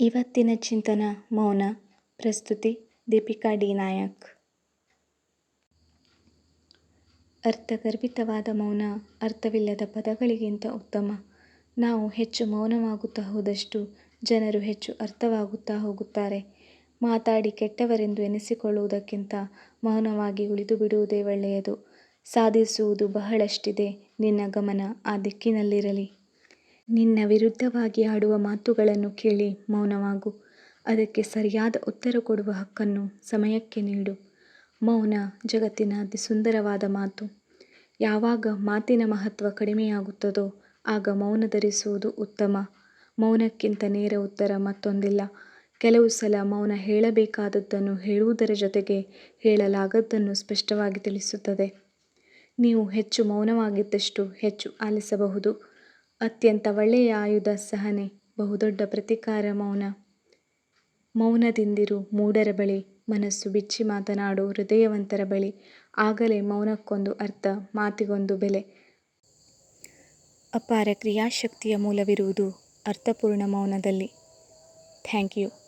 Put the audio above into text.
ಇವತ್ತಿನ ಚಿಂತನ, ಮೌನ. ಪ್ರಸ್ತುತಿ, ದೀಪಿಕಾ ಡಿ ನಾಯಕ್. ಅರ್ಥಗರ್ಭಿತವಾದ ಮೌನ ಅರ್ಥವಿಲ್ಲದ ಪದಗಳಿಗಿಂತ ಉತ್ತಮ. ನಾವು ಹೆಚ್ಚು ಮೌನವಾಗುತ್ತಾ ಹೋದಷ್ಟು ಜನರು ಹೆಚ್ಚು ಅರ್ಥವಾಗುತ್ತಾ ಹೋಗುತ್ತಾರೆ. ಮಾತಾಡಿ ಕೆಟ್ಟವರೆಂದು ಎನಿಸಿಕೊಳ್ಳುವುದಕ್ಕಿಂತ ಮೌನವಾಗಿ ಉಳಿದುಬಿಡುವುದೇ ಒಳ್ಳೆಯದು. ಸಾಧಿಸುವುದು ಬಹಳಷ್ಟಿದೆ ನಿನ್ನ ಗಮನ ಆ ದಿಕ್ಕಿನಲ್ಲಿರಲಿ. ನಿನ್ನ ವಿರುದ್ಧವಾಗಿ ಆಡುವ ಮಾತುಗಳನ್ನು ಕೇಳಿ ಮೌನವಾಗು. ಅದಕ್ಕೆ ಸರಿಯಾದ ಉತ್ತರ ಕೊಡುವ ಹಕ್ಕನ್ನು ಸಮಯಕ್ಕೆ ನೀಡು. ಮೌನ ಜಗತ್ತಿನ ಅತಿ ಸುಂದರವಾದ ಮಾತು. ಯಾವಾಗ ಮಾತಿನ ಮಹತ್ವ ಕಡಿಮೆಯಾಗುತ್ತದೋ ಆಗ ಮೌನ ಧರಿಸುವುದು ಉತ್ತಮ. ಮೌನಕ್ಕಿಂತ ನೇರ ಉತ್ತರ ಮತ್ತೊಂದಿಲ್ಲ. ಕೆಲವು ಸಲ ಮೌನ ಹೇಳಬೇಕಾದದ್ದನ್ನು ಹೇಳುವುದರ ಜೊತೆಗೆ ಹೇಳಲಾಗದ್ದನ್ನು ಸ್ಪಷ್ಟವಾಗಿ ತಿಳಿಸುತ್ತದೆ. ನೀವು ಹೆಚ್ಚು ಮೌನವಾಗಿದ್ದಷ್ಟು ಹೆಚ್ಚು ಆಲಿಸಬಹುದು. ಅತ್ಯಂತ ಒಳ್ಳೆಯ ಆಯುಧ ಸಹನೆ, ಬಹುದೊಡ್ಡ ಪ್ರತಿಕಾರ ಮೌನ. ಮೌನದಿಂದಿರು ಮೂಢರ ಬಳಿ, ಮನಸ್ಸು ಬಿಚ್ಚಿ ಮಾತನಾಡು ಹೃದಯವಂತರ ಬಳಿ, ಆಗಲೇ ಮೌನಕ್ಕೊಂದು ಅರ್ಥ, ಮಾತಿಗೊಂದು ಬೆಲೆ. ಅಪಾರ ಕ್ರಿಯಾಶಕ್ತಿಯ ಮೂಲವಿರುವುದು ಅರ್ಥಪೂರ್ಣ ಮೌನದಲ್ಲಿ. Thank you.